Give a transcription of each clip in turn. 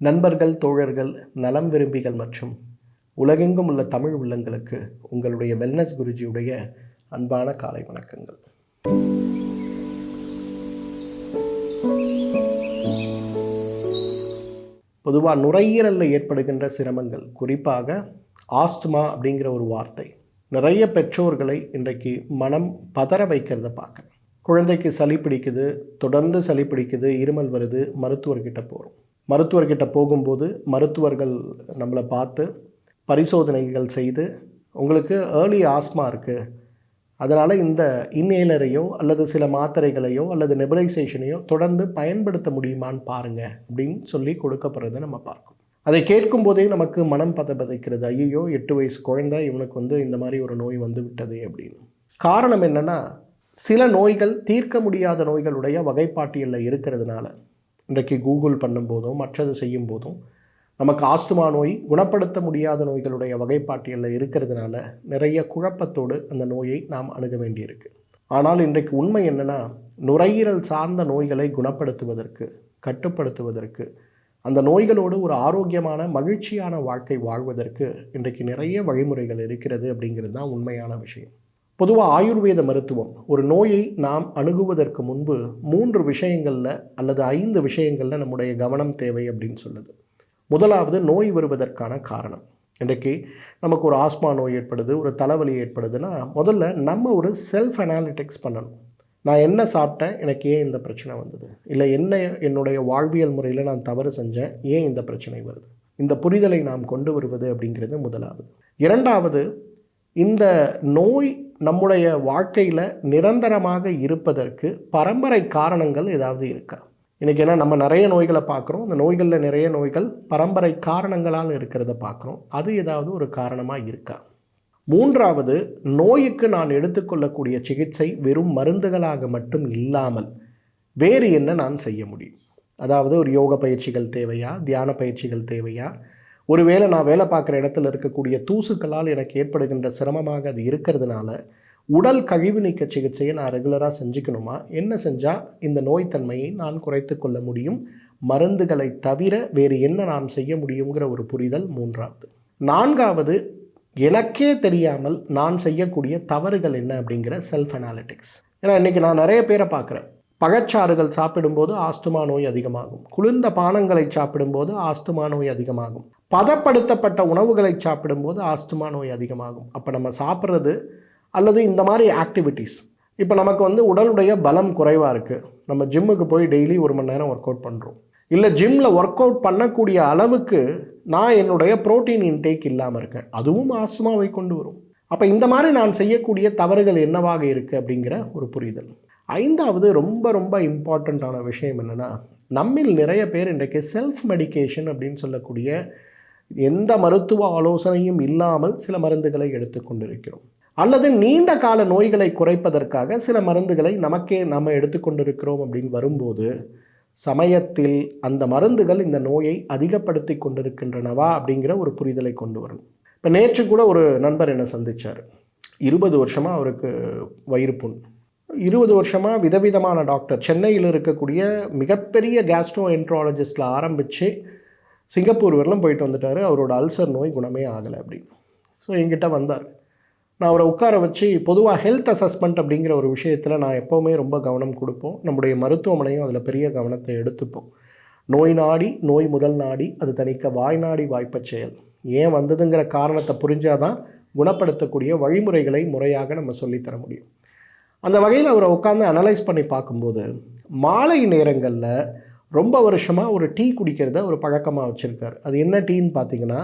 நண்பர்கள் தோழர்கள் நலம் விரும்பிகள் மற்றும் உலகெங்கும் உள்ள தமிழ் உள்ளங்களுக்கு உங்களுடைய வெல்னஸ் குருஜியுடைய அன்பான காலை வணக்கங்கள். பொதுவாக நுரையீரலில் ஏற்படுகின்ற சிரமங்கள் குறிப்பாக ஆஸ்துமா அப்படிங்கிற ஒரு வார்த்தை. நிறைய பெற்றோர்களை இன்றைக்கு மனம் பதற வைக்கிறத பார்க்குறேன் குழந்தைக்கு சளி பிடிக்குது தொடர்ந்து சளி பிடிக்குது இருமல் வருது மருத்துவர்கிட்ட போகிறோம் மருத்துவர்கிட்ட போகும்போது மருத்துவர்கள் நம்மளை பார்த்து பரிசோதனைகள் செய்து உங்களுக்கு ஏர்லி ஆஸ்மா இருக்குது அதனால் இந்த இன்னேலரையோ அல்லது சில மாத்திரைகளையோ அல்லது நெபுலைசேஷனையோ தொடர்ந்து பயன்படுத்த முடியுமான்னு பாருங்கள் அப்படின்னு சொல்லி கொடுக்கப்படுறதை நம்ம பார்க்கணும். அதை கேட்கும் போதே நமக்கு மனம் பதபதைக்கிறது. ஐயோ எட்டு வயசு குழந்தை இவனுக்கு வந்து இந்த மாதிரி ஒரு நோய் வந்து விட்டது அப்படின்னு. காரணம் என்னென்னா சில நோய்கள் தீர்க்க முடியாத நோய்களுடைய வகைப்பாட்டியலில் இருக்கிறதுனால இன்றைக்கு கூகுள் பண்ணும்போதும் மற்றது செய்யும் போதும் நமக்கு ஆஸ்துமா நோய் குணப்படுத்த முடியாத நோய்களுடைய வகைப்பாட்டியலில் இருக்கிறதுனால நிறைய குழப்பத்தோடு அந்த நோயை நாம் அணுக வேண்டியிருக்கு. ஆனால் இன்றைக்கு உண்மை என்னென்னா நுரையீரல் சார்ந்த நோய்களை குணப்படுத்துவதற்கு கட்டுப்படுத்துவதற்கு அந்த நோய்களோடு ஒரு ஆரோக்கியமான மகிழ்ச்சியான வாழ்க்கை வாழ்வதற்கு இன்றைக்கு நிறைய வழிமுறைகள் இருக்கிறது அப்படிங்கிறது தான் உண்மையான விஷயம். பொதுவாக ஆயுர்வேத மருத்துவம் ஒரு நோயை நாம் அணுகுவதற்கு முன்பு மூன்று விஷயங்களில் அல்லது ஐந்து விஷயங்களில் நம்முடைய கவனம் தேவை அப்படின்னு சொல்லுது. முதலாவது நோய் வருவதற்கான காரணம். இன்றைக்கு நமக்கு ஒரு ஆஸ்மா நோய் ஏற்படுது ஒரு தலைவலி ஏற்படுதுன்னா முதல்ல நம்ம ஒரு செல்ஃப் அனாலிட்டிக்ஸ் பண்ணணும். நான் என்ன சாப்பிட்டேன் எனக்கு ஏன் இந்த பிரச்சனை வந்தது? இல்லை என்ன என்னுடைய வாழ்வியல் முறையில் நான் தவறு செஞ்சேன் ஏன் இந்த பிரச்சனை வருது? இந்த புரிதலை நாம் கொண்டு வருவது அப்படிங்கிறது முதலாவது. இரண்டாவது இந்த நோய் நம்முடைய வாழ்க்கையில் நிரந்தரமாக இருப்பதற்கு பரம்பரை காரணங்கள் ஏதாவது இருக்கா? இன்றைக்கி ஏன்னா நம்ம நிறைய நோய்களை பார்க்குறோம். இந்த நோய்களில் நிறைய நோய்கள் பரம்பரை காரணங்களால் இருக்கிறத பார்க்குறோம். அது ஏதாவது ஒரு காரணமாக இருக்கா? மூன்றாவது நோய்க்கு நான் எடுத்துக்கொள்ளக்கூடிய சிகிச்சை வெறும் மருந்துகளாக மட்டும் இல்லாமல் வேறு என்ன நான் செய்ய முடியும்? அதாவது ஒரு யோக பயிற்சிகள் தேவையா? தியான பயிற்சிகள் தேவையா? ஒருவேளை நான் வேலை பார்க்குற இடத்துல இருக்கக்கூடிய தூசுக்களால் எனக்கு ஏற்படுகின்ற சிரமமாக அது இருக்கிறதுனால உடல் கழிவு நீக்க சிகிச்சையை நான் ரெகுலராக செஞ்சுக்கணுமா? என்ன செஞ்சால் இந்த நோய்த்தன்மையை நான் குறைத்து கொள்ள முடியும்? மருந்துகளை தவிர வேறு என்ன நாம் செய்ய முடியுங்கிற ஒரு புரிதல் மூன்றாவது. நான்காவது எனக்கே தெரியாமல் நான் செய்யக்கூடிய தவறுகள் என்ன அப்படிங்கிற செல்ஃப் அனாலிட்டிக்ஸ் ஏன்னா இன்றைக்கி நான் நிறைய பேரை பார்க்குறேன். பழச்சாறுகள் சாப்பிடும்போது ஆஸ்துமா நோய் அதிகமாகும். குளிர்ந்த பானங்களை சாப்பிடும்போது ஆஸ்துமா நோய் அதிகமாகும். பதப்படுத்தப்பட்ட உணவுகளை சாப்பிடும்போது ஆஸ்துமா நோய் அதிகமாகும். அப்போ நம்ம சாப்பிட்றது அல்லது இந்த மாதிரி ஆக்டிவிட்டீஸ் இப்போ நமக்கு வந்து உடலுடைய பலம் குறைவாக இருக்குது நம்ம ஜிம்முக்கு போய் டெய்லி ஒரு மணி நேரம் ஒர்க் அவுட் பண்ணுறோம் இல்லை ஜிம்மில் ஒர்க் அவுட் பண்ணக்கூடிய அளவுக்கு நான் என்னுடைய புரோட்டீன் இன்டேக் இல்லாமல் இருக்கேன். அதுவும் ஆஸ்துமாவை கொண்டு வரும். அப்போ இந்த மாதிரி நான் செய்யக்கூடிய தவறுகள் என்னவாக இருக்குது அப்படிங்கிற ஒரு புரிதல். ஐந்தாவது ரொம்ப ரொம்ப இம்பார்ட்டண்ட்டான விஷயம் என்னென்னா நம்மில் நிறைய பேர் இன்றைக்கு செல்ஃப் மெடிகேஷன் அப்படின்னு சொல்லக்கூடிய எந்த மருத்துவ ஆலோசனையும் இல்லாமல் சில மருந்துகளை எடுத்துக்கொண்டிருக்கிறோம் அல்லது நீண்ட கால நோய்களை குறைப்பதற்காக சில மருந்துகளை நமக்கே நம்ம எடுத்துக்கொண்டிருக்கிறோம் அப்படின்னு வரும்போது சமயத்தில் அந்த மருந்துகள் இந்த நோயை அதிகப்படுத்தி கொண்டிருக்கின்றனவா அப்படிங்கிற ஒரு புரிதலை கொண்டு வரணும். இப்போ நேற்று கூட ஒரு நண்பர் என்னை சந்தித்தார் இருபது வருஷமாக அவருக்கு வயிறு புண். இருபது வருஷமாக விதவிதமான டாக்டர். சென்னையில் இருக்கக்கூடிய மிகப்பெரிய கேஸ்ட்ரோ என்ட்ராலஜிஸ்டில் ஆரம்பித்து சிங்கப்பூர் வரலாம் போயிட்டு வந்துட்டார். அவரோட அல்சர் நோய் குணமே ஆகலை அப்படின்னு ஸோ என்கிட்ட வந்தார். நான் அவரை உட்கார வச்சு பொதுவாக ஹெல்த் அசஸ்மெண்ட் அப்படிங்கிற ஒரு விஷயத்தில் நான் எப்போவுமே ரொம்ப கவனம் கொடுப்போம். நம்முடைய மருத்துவமனையும் அதில் பெரிய கவனத்தை எடுத்துப்போம். நோய் நாடி நோய் முதல் நாடி அது தணிக்க வாய் நாடி வாய்ப்பச் செயல். ஏன் வந்ததுங்கிற காரணத்தை புரிஞ்சாதான் குணப்படுத்தக்கூடிய வழிமுறைகளை முறையாக நம்ம சொல்லித்தர முடியும். அந்த வகையில் அவரை உட்காந்து அனலைஸ் பண்ணி பார்க்கும்போது மாலை நேரங்களில் ரொம்ப வருஷமாக ஒரு டீ குடிக்கிறத ஒரு பழக்கமாக வச்சுருக்கார். அது என்ன டீன்னு பார்த்தீங்கன்னா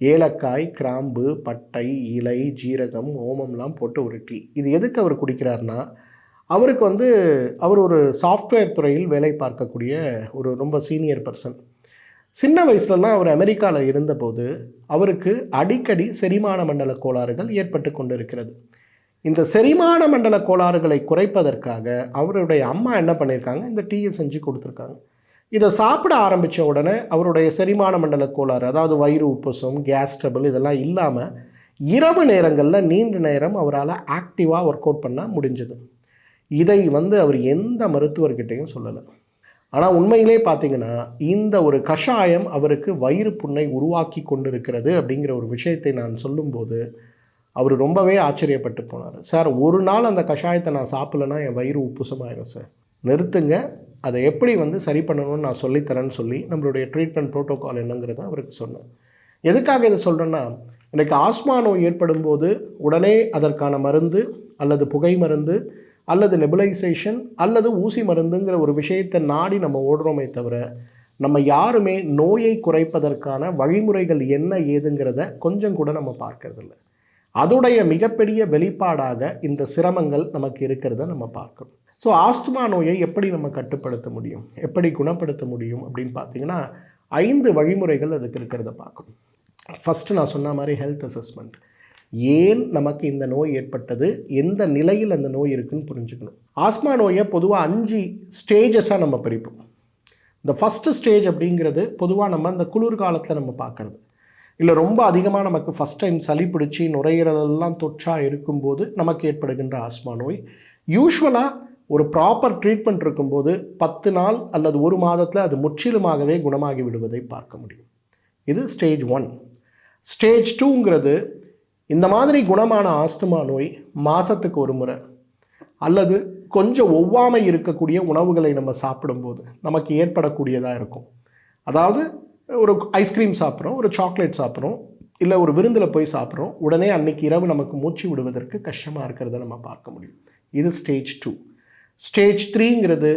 ஏலக்காய் கிராம்பு பட்டை இலை ஜீரகம் ஓமம்லாம் போட்டு ஒரு டீ. இது எதுக்கு அவர் குடிக்கிறார்னா அவருக்கு வந்து அவர் ஒரு சாஃப்ட்வேர் துறையில் வேலை பார்க்கக்கூடிய ஒரு ரொம்ப சீனியர் பர்சன். சின்ன வயசுலலாம் அவர் அமெரிக்காவில் இருந்தபோது அவருக்கு அடிக்கடி செரிமான மண்டல கோளாறுகள் ஏற்பட்டு கொண்டு இருக்கிறது இந்த செரிமான மண்டல கோளாறுகளை குறைப்பதற்காக அவருடைய அம்மா என்ன பண்ணியிருக்காங்க இந்த டீயை செஞ்சு கொடுத்துருக்காங்க. இதை சாப்பிட ஆரம்பித்த உடனே அவருடைய செரிமான மண்டல கோளாறு அதாவது வயிறு உப்புசம் கேஸ் ட்ரபிள் இதெல்லாம் இல்லாமல் இரவு நேரங்களில் நீண்ட நேரம் அவரால் ஆக்டிவாக ஒர்க் அவுட் பண்ண முடிஞ்சது. இதை வந்து அவர் எந்த மருத்துவர்கிட்டையும் சொல்லலை. ஆனால் உண்மையிலே பார்த்தீங்கன்னா இந்த ஒரு கஷாயம் அவருக்கு வயிறு புண்ணை உருவாக்கி கொண்டிருக்கிறது அப்படிங்கிற ஒரு விஷயத்தை நான் சொல்லும்போது அவர் ரொம்பவே ஆச்சரியப்பட்டு போனார். சார் ஒரு நாள் அந்த கஷாயத்தை நான் சாப்பிட்லன்னா என் வயிறு உப்புசமாயிடும் சார். நிறுத்துங்க அதை எப்படி வந்து சரி பண்ணணும்னு நான் சொல்லித்தரேன்னு சொல்லி நம்மளுடைய ட்ரீட்மெண்ட் ப்ரோட்டோக்கால் என்னங்கிறத அவருக்கு சொன்னேன் எதுக்காக இதை சொல்கிறேன்னா இன்றைக்கு ஆஸ்மா நோய் ஏற்படும் போது உடனே அதற்கான மருந்து அல்லது புகை மருந்து அல்லது நெபுலைசேஷன் அல்லது ஊசி மருந்துங்கிற ஒரு விஷயத்தை நாடி நம்ம ஓடுறோமே தவிர நம்ம யாருமே நோயை குறைப்பதற்கான வழிமுறைகள் என்ன ஏதுங்கிறத கொஞ்சம் கூட நம்ம பார்க்கறதில்ல. அதோடைய மிகப்பெரிய வெளிப்பாடாக இந்த சிரமங்கள் நமக்கு இருக்கிறத நம்ம பார்க்கணும். ஸோ ஆஸ்துமா நோயை எப்படி நம்ம கட்டுப்படுத்த முடியும்? எப்படி குணப்படுத்த முடியும் அப்படின்னு பார்த்தீங்கன்னா ஐந்து வழிமுறைகள் அதுக்கு இருக்கிறத பார்க்கணும். ஃபஸ்ட்டு நான் சொன்ன மாதிரி ஹெல்த் அசஸ்மெண்ட் ஏன் நமக்கு இந்த நோய் ஏற்பட்டது? எந்த நிலையில் அந்த நோய் இருக்குன்னு புரிஞ்சுக்கணும். ஆஸ்மா நோயை பொதுவாக அஞ்சு ஸ்டேஜஸாக நம்ம பிரிப்போம். இந்த ஃபஸ்ட்டு ஸ்டேஜ் அப்படிங்கிறது பொதுவாக நம்ம அந்த குளிர்காலத்தில் நம்ம பார்க்குறது. இல்லை ரொம்ப அதிகமாக நமக்கு ஃபஸ்ட் டைம் சளி பிடிச்சி நுரையீரலெல்லாம் தொற்றா இருக்கும்போது நமக்கு ஏற்படுகின்ற ஆஸ்மா நோய். யூஸ்வலாக ஒரு ப்ராப்பர் ட்ரீட்மெண்ட் இருக்கும்போது பத்து நாள் அல்லது ஒரு மாதத்தில் அது முற்றிலுமாகவே குணமாகி விடுவதை பார்க்க முடியும். இது ஸ்டேஜ் ஒன் ஸ்டேஜ் டூங்கிறது இந்த மாதிரி குணமான ஆஸ்துமா நோய் மாதத்துக்கு ஒரு முறை அல்லது கொஞ்சம் ஒவ்வாமை இருக்கக்கூடிய உணவுகளை நம்ம சாப்பிடும்போது நமக்கு ஏற்படக்கூடியதாக இருக்கும். அதாவது ஒரு ஐஸ்கிரீம் சாப்பிட்றோம் ஒரு சாக்லேட் சாப்பிட்றோம் இல்லை ஒரு விருந்தில் போய் சாப்பிட்றோம் உடனே அன்னைக்கு இரவு நமக்கு மூச்சு விடுவதற்கு கஷ்டமாக இருக்கிறத நம்ம பார்க்க முடியும். இது ஸ்டேஜ் டூ ஸ்டேஜ் த்ரீங்கிறது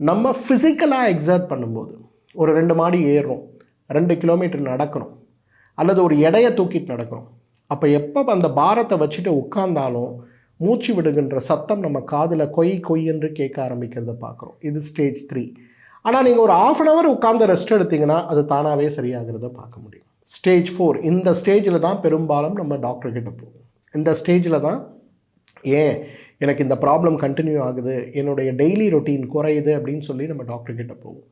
நம்ம ஃபிசிக்கலாக எக்ஸர்ட் பண்ணும்போது ஒரு ரெண்டு மாடி ஏறுறோம் ரெண்டு கிலோமீட்டர் நடக்கிறோம் அல்லது ஒரு எடையை தூக்கிட்டு நடக்கிறோம் அப்போ எப்போ அந்த பாரத்தை வச்சுட்டு உட்கார்ந்தாலும் மூச்சு விடுகின்ற சத்தம் நம்ம காதில் கொய் கொய் என்று கேட்க ஆரம்பிக்கிறத பார்க்குறோம். இது ஸ்டேஜ் த்ரீ ஆனால் நீங்கள் ஒரு ஆஃப் அன் ஹவர் உட்காந்து ரெஸ்ட் எடுத்தீங்கன்னா அது தானாகவே சரியாகிறத பார்க்க முடியும். ஸ்டேஜ் ஃபோர் இந்த ஸ்டேஜில் தான் பெரும்பாலும் நம்ம டாக்டர் கிட்ட போவோம். இந்த ஸ்டேஜில் தான் ஏன் எனக்கு இந்த ப்ராப்ளம் கண்டினியூ ஆகுது? என்னுடைய டெய்லி ரொட்டீன் குறையுது? அப்படின்னு சொல்லி நம்ம டாக்டர் கிட்ட போவோம்.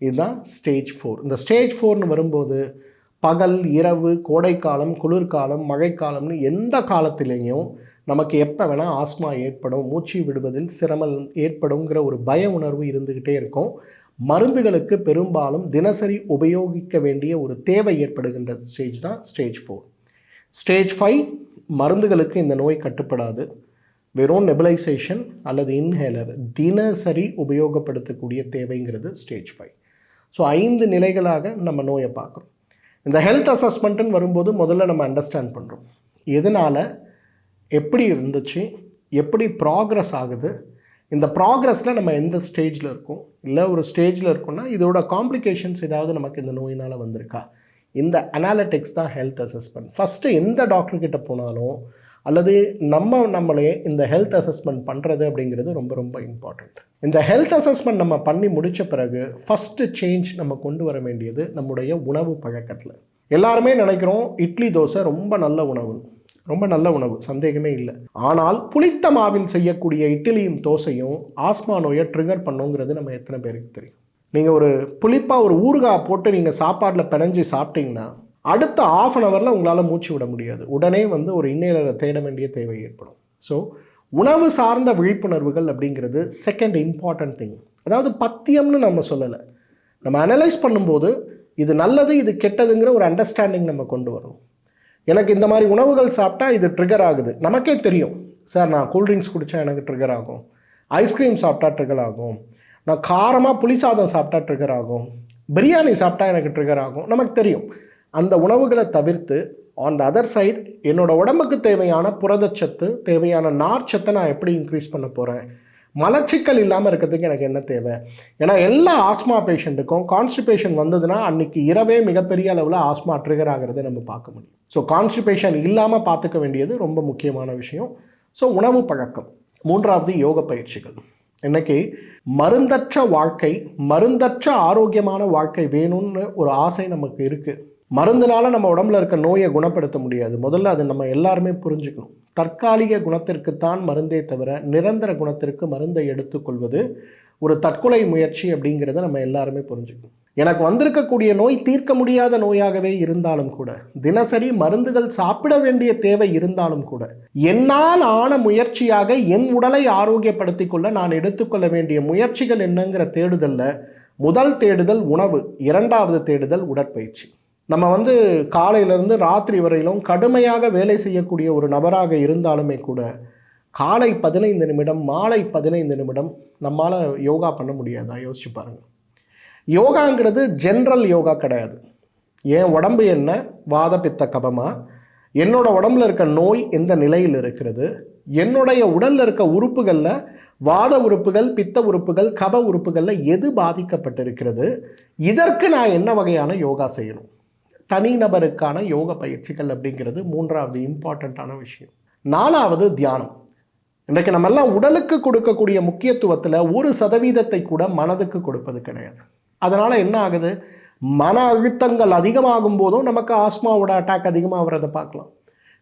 இதுதான் ஸ்டேஜ் ஃபோர் இந்த ஸ்டேஜ் ஃபோர்னு வரும்போது பகல் இரவு கோடைக்காலம் குளிர்காலம் மழைக்காலம்னு எந்த காலத்திலேயும் நமக்கு எப்போ வேணால் ஆஸ்மா ஏற்படும் மூச்சு விடுவதில் சிரமம் ஏற்படுங்கிற ஒரு பய உணர்வு இருந்துக்கிட்டே இருக்கும். மருந்துகளுக்கு பெரும்பாலும் தினசரி உபயோகிக்க வேண்டிய ஒரு தேவை ஏற்படுகின்ற ஸ்டேஜ் தான் ஸ்டேஜ் ஃபோர் ஸ்டேஜ் ஃபைவ் மருந்துகளுக்கு இந்த நோய் கட்டுப்படாது. வெறும் நெபுலைசேஷன் அல்லது இன்ஹேலர் தினசரி உபயோகப்படுத்தக்கூடிய தேவைங்கிறது ஸ்டேஜ் ஃபைவ் ஸோ ஐந்து நிலைகளாக நம்ம நோயை பார்க்குறோம். இந்த ஹெல்த் அசஸ்மெண்ட்டுன்னு வரும்போது முதல்ல நம்ம அண்டர்ஸ்டாண்ட் பண்ணுறோம் எதனால்? எப்படி இருந்துச்சு? எப்படி ப்ராக்ரஸ் ஆகுது? இந்த ப்ராக்ரஸில் நம்ம எந்த ஸ்டேஜில் இருக்கோம்? இல்லை ஒரு ஸ்டேஜில் இருக்கோம்னா இதோட காம்ப்ளிகேஷன்ஸ் ஏதாவது நமக்கு இந்த நோயினால் வந்திருக்கா? இந்த அனாலிட்டிக்ஸ் தான் ஹெல்த் அசஸ்மெண்ட் ஃபஸ்ட்டு எந்த டாக்டர்கிட்ட போனாலும் அல்லது நம்ம நம்மளே இந்த ஹெல்த் அசஸ்மெண்ட் பண்ணுறது அப்படிங்கிறது ரொம்ப ரொம்ப இம்பார்ட்டண்ட் இந்த ஹெல்த் அசஸ்மெண்ட் நம்ம பண்ணி முடித்த பிறகு ஃபஸ்ட்டு சேஞ்ச் நம்ம கொண்டு வர வேண்டியது நம்முடைய உணவு பழக்கத்தில். எல்லாருமே நினைக்கிறோம் இட்லி தோசை ரொம்ப நல்ல உணவு ரொம்ப நல்ல உணவு சந்தேகமே இல்லை. ஆனால் புளித்த மாவில் செய்யக்கூடிய இட்லியும் தோசையும் ஆஸ்மா நோயை ட்ரிகர் பண்ணுங்கிறது நம்ம எத்தனை பேருக்கு தெரியும். நீங்கள் ஒரு புளிப்பாக ஒரு ஊறுகாய் போட்டு நீங்கள் சாப்பாட்டில் பிணைஞ்சு சாப்பிட்டீங்கன்னா அடுத்த ஆஃப் அன் ஹவரில் உங்களால் மூச்சு விட முடியாது. உடனே வந்து ஒரு இன்னேலரை தேட வேண்டிய தேவை ஏற்படும். ஸோ உணவு சார்ந்த விழிப்புணர்வுகள் அப்படிங்கிறது செகண்ட் இம்பார்ட்டன்ட் திங் அதாவது பத்தியம்னு நம்ம சொல்லலை. நம்ம அனலைஸ் பண்ணும்போது இது நல்லது இது கெட்டதுங்கிற ஒரு அண்டர்ஸ்டாண்டிங் நம்ம கொண்டு வரணும் எனக்கு இந்த மாதிரி உணவுகள் சாப்பிட்டா இது ட்ரிகர் ஆகுது. நமக்கே தெரியும். சார் நான் கூல்ட்ரிங்க்ஸ் குடித்தா எனக்கு ட்ரிகர் ஆகும். ஐஸ்கிரீம் சாப்பிட்டா ட்ரிகர் ஆகும். நான் காரமாக புளி சாதம் சாப்பிட்டா ட்ரிகர் ஆகும். பிரியாணி சாப்பிட்டா எனக்கு ட்ரிகர் ஆகும். நமக்கு தெரியும். அந்த உணவுகளை தவிர்த்து ஆன் த அதர் சைடு என்னோடய உடம்புக்கு தேவையான புரதச்சத்து தேவையான நார்ச்சத்தை நான் எப்படி இன்க்ரீஸ் பண்ண போகிறேன் மலச்சிக்கல் இல்லாமல் இருக்கிறதுக்கு எனக்கு என்ன தேவை? ஏன்னா எல்லா ஆஸ்மா பேஷண்ட்டுக்கும் கான்ஸ்டிபேஷன் வந்ததுன்னா அன்னைக்கு இரவே மிகப்பெரிய அளவில் ஆஸ்மா ட்ரிகர் ஆகிறத நம்ம பார்க்க முடியும். ஸோ கான்ஸ்டிபேஷன் இல்லாமல் பார்த்துக்க வேண்டியது ரொம்ப முக்கியமான விஷயம். ஸோ உணவு பழக்கம். மூன்றாவது யோக பயிற்சிகள். இன்னைக்கு மருந்தற்ற வாழ்க்கை மருந்தற்ற ஆரோக்கியமான வாழ்க்கை வேணும்னு ஒரு ஆசை நமக்கு இருக்குது மருந்துனால நம்ம உடம்புல இருக்க நோயை குணப்படுத்த முடியாது. முதல்ல அது நம்ம எல்லாருமே புரிஞ்சுக்கணும். தற்காலிக குணத்திற்குத்தான் மருந்தே தவிர நிரந்தர குணத்திற்கு மருந்தை எடுத்துக்கொள்வது ஒரு தற்கொலை முயற்சி அப்படிங்கிறத நம்ம எல்லாருமே புரிஞ்சுக்கணும். எனக்கு வந்திருக்கக்கூடிய நோய் தீர்க்க முடியாத நோயாகவே இருந்தாலும் கூட தினசரி மருந்துகள் சாப்பிட வேண்டிய தேவை இருந்தாலும் கூட என்னால் ஆன முயற்சியாக என் உடலை ஆரோக்கியப்படுத்திக் கொள்ள நான் எடுத்துக்கொள்ள வேண்டிய முயற்சிகள் என்னங்கிற தேடுதலில் முதல் தேடுதல் உணவு இரண்டாவது தேடுதல் உடற்பயிற்சி. நம்ம வந்து காலையிலேருந்து ராத்திரி வரையிலும் கடுமையாக வேலை செய்யக்கூடிய ஒரு நபராக இருந்தாலுமே கூட காலை பதினைந்து நிமிடம் மாலை பதினைந்து நிமிடம் நம்மால் யோகா பண்ண முடியாதா? யோசிச்சு பாருங்கள் யோகாங்கிறது ஜென்ரல் யோகா கிடையாது. என் உடம்பு என்ன? வாத பித்த கபமா? என்னோட உடம்புல இருக்க நோய் எந்த நிலையில் இருக்கிறது? என்னுடைய உடலில் இருக்க உறுப்புகளில் வாத உறுப்புகள் பித்த உறுப்புகள் கப உறுப்புகளில் எது பாதிக்கப்பட்டிருக்கிறது? இதற்கு நான் என்ன வகையான யோகா செய்யணும்? தனிநபருக்கான யோக பயிற்சிகள் அப்படிங்கிறது மூன்றாவது இம்பார்ட்டண்ட்டான விஷயம். நாலாவது தியானம். இன்றைக்கு நம்ம எல்லாம் உடலுக்கு கொடுக்கக்கூடிய முக்கியத்துவத்தில் ஒரு சதவீதத்தை கூட மனதுக்கு கொடுப்பது கிடையாது. அதனால் என்ன ஆகுது? மன அழுத்தங்கள் அதிகமாகும் போதும் நமக்கு ஆஸ்மாவோட அட்டாக் அதிகமாக பார்க்கலாம்.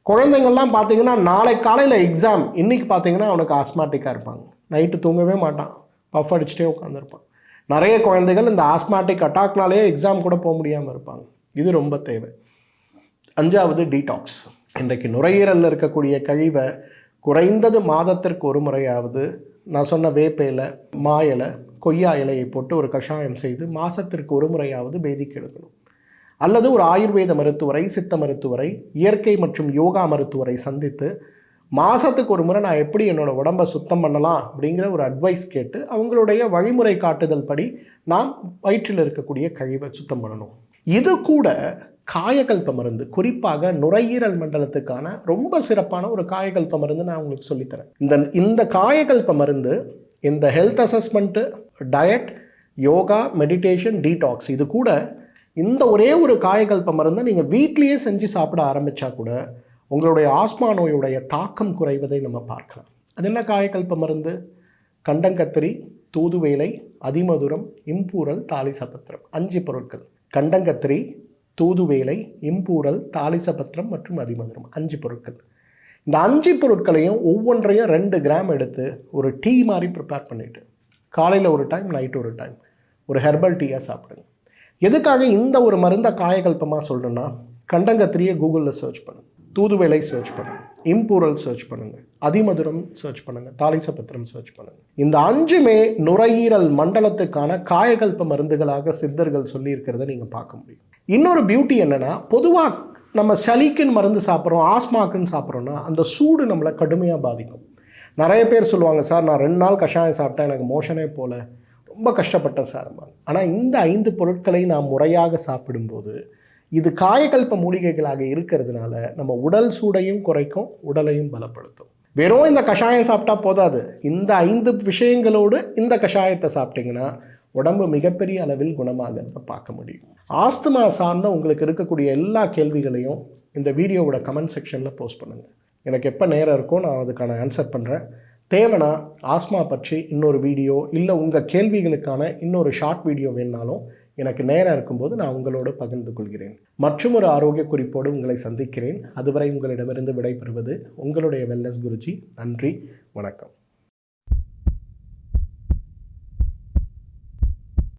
குழந்தைங்கள்லாம் பார்த்தீங்கன்னா நாளை காலையில் எக்ஸாம் இன்றைக்கி பார்த்தீங்கன்னா அவனுக்கு ஆஸ்மாட்டிக்காக இருப்பாங்க. நைட்டு தூங்கவே மாட்டான். பஃப் அடிச்சுட்டே உட்காந்துருப்பான் நிறைய குழந்தைகள் இந்த ஆஸ்மாட்டிக் அட்டாக்னாலே எக்ஸாம் கூட போக முடியாமல் இருப்பாங்க. இது ரொம்ப தேவை. அஞ்சாவது டீடாக்ஸ் இன்றைக்கு நுரையீரலில் இருக்கக்கூடிய கழிவை குறைந்தது மாதத்திற்கு ஒரு முறையாவது நான் சொன்ன வேப்பையில் மா இலை கொய்யா இலையை போட்டு ஒரு கஷாயம் செய்து மாதத்திற்கு ஒரு முறையாவது பேதிக்கு எடுக்கணும். அல்லது ஒரு ஆயுர்வேத மருத்துவரை சித்த மருத்துவரை இயற்கை மற்றும் யோகா மருத்துவரை சந்தித்து மாதத்துக்கு ஒரு முறை நான் எப்படி என்னோடய உடம்பை சுத்தம் பண்ணலாம் அப்படிங்கிற ஒரு அட்வைஸ் கேட்டு அவங்களுடைய வழிமுறை காட்டுதல் படி நாம் வயிற்றில் இருக்கக்கூடிய கழிவை சுத்தம் பண்ணணும். இது கூட காயகல்ப மருந்து குறிப்பாக நுரையீரல் மண்டலத்துக்கான ரொம்ப சிறப்பான ஒரு காயகல்ப மருந்து நான் உங்களுக்கு சொல்லித்தரேன். இந்த இந்த காயகல்ப மருந்து இந்த health assessment diet yoga meditation detox இது கூட இந்த ஒரே ஒரு காயகல்ப மருந்தை நீங்கள் வீட்லேயே செஞ்சு சாப்பிட ஆரம்பித்தா கூட உங்களுடைய ஆஸ்மா நோயுடைய தாக்கம் குறைவதை நம்ம பார்க்கலாம். அது என்ன காயக்கல்ப மருந்து? கண்டங்கத்திரி தூதுவேலை அதிமதுரம் இம்பூரல் தாலி சபத்திரம் அஞ்சு பொருட்கள். கண்டங்கத்திரி தூதுவேலை இம்பூரல் தாலிசபத்திரம் மற்றும் அதிமதுரம். அஞ்சு பொருட்கள். இந்த அஞ்சு பொருட்களையும் ஒவ்வொன்றையும் ரெண்டு கிராம் எடுத்து ஒரு டீ மாதிரி ப்ரிப்பேர் பண்ணிவிட்டு காலையில் ஒரு டைம் நைட் ஒரு டைம் ஒரு ஹெர்பல் டீயாக சாப்பிடுங்க. எதுக்காக இந்த ஒரு மருந்தை காயகல்பமாக சொல்கிறேன்னா கண்டங்கத்திரியை கூகுளில் சர்ச் பண்ணுங்கள் தூதுவேலை சர்ச் பண்ணுங்கள் இம்பூரல் சர்ச் பண்ணுங்கள் அதிமதுரம் சர்ச் பண்ணுங்கள் தாலிசபத்திரம் சர்ச் பண்ணுங்கள் இந்த அஞ்சுமே நுரையீரல் மண்டலத்துக்கான காயகல்ப மருந்துகளாக சித்தர்கள் சொல்லியிருக்கிறத நீங்கள் பார்க்க முடியும். இன்னொரு பியூட்டி என்னென்னா பொதுவாக நம்ம சளிக்குன்னு மருந்து சாப்பிட்றோம் ஆஸ்மாக்குன்னு சாப்பிட்றோன்னா அந்த சூடு நம்மளை கடுமையாக பாதிக்கும். நிறைய பேர் சொல்லுவாங்க சார் நான் ரெண்டு நாள் கஷாயம் சாப்பிட்டேன் எனக்கு மோஷனே போல. ரொம்ப கஷ்டப்பட்டேன் சார் ஆனால் இந்த ஐந்து பொருட்களை நாம் முறையாக சாப்பிடும்போது இது காயகல்ப மூலிகைகளாக இருக்கிறதுனால நம்ம உடல் சூடையும் குறைக்கும் உடலையும் பலப்படுத்தும். வெறும் இந்த கஷாயம் சாப்பிட்டா போதாது. இந்த ஐந்து விஷயங்களோடு இந்த கஷாயத்தை சாப்பிட்டிங்கன்னா உடம்பு மிகப்பெரிய அளவில் குணமாகிறத பார்க்க முடியும். ஆஸ்துமா சார்ந்த உங்களுக்கு இருக்கக்கூடிய எல்லா கேள்விகளையும் இந்த வீடியோவோட கமெண்ட் செக்ஷனில் போஸ்ட் பண்ணுங்கள் எனக்கு எப்போ நேரம் இருக்கோ நான் அதுக்கான ஆன்சர் பண்ணுறேன் தேவைன்னா ஆஸ்மா பற்றி இன்னொரு வீடியோ இல்லை உங்கள் கேள்விகளுக்கான இன்னொரு ஷார்ட் வீடியோ வேணாலும் எனக்கு நேரம் இருக்கும்போது நான் உங்களோடு பகிர்ந்து கொள்கிறேன். மற்றும் ஒரு ஆரோக்கிய குறிப்போடு உங்களை சந்திக்கிறேன். அதுவரை உங்களிடமிருந்து விடைபெறுவது உங்களுடைய வெல்னஸ் குருஜி. நன்றி. வணக்கம்.